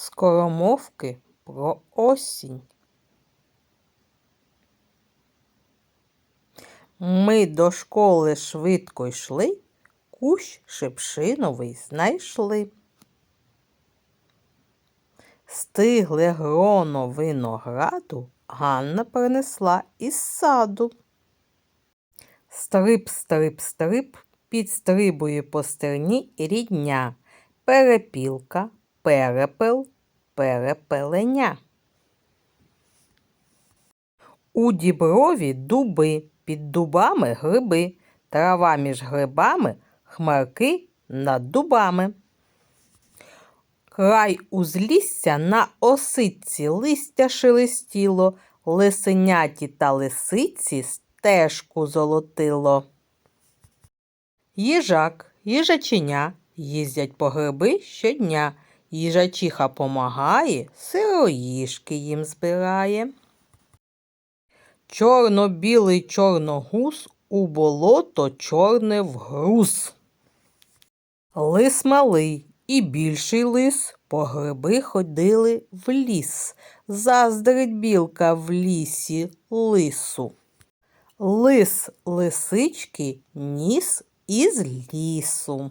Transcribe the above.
скоромовки про осінь. Ми до школи швидко йшли, кущ шипшиновий знайшли. Стигле гроно винограду Ганна принесла із саду. Стрип, стрип, стрип, підстрибує по стерні рідня. Перепілка, перепел, перепеленя. У діброві дуби, під дубами гриби, трава між грибами, хмарки над дубами. Край узлісся на осиці листя шелестіло, лисеняті та лисиці стежку золотило. Їжак, їжаченя їздять по гриби щодня. Їжачиха помагає, сироїшки їм збирає. Чорно-білий чорногуз у болото чорне вгруз. Лис малий і більший лис по гриби ходили в ліс. Заздрить білка в лісі лису. Лис лисички ніс із лісу.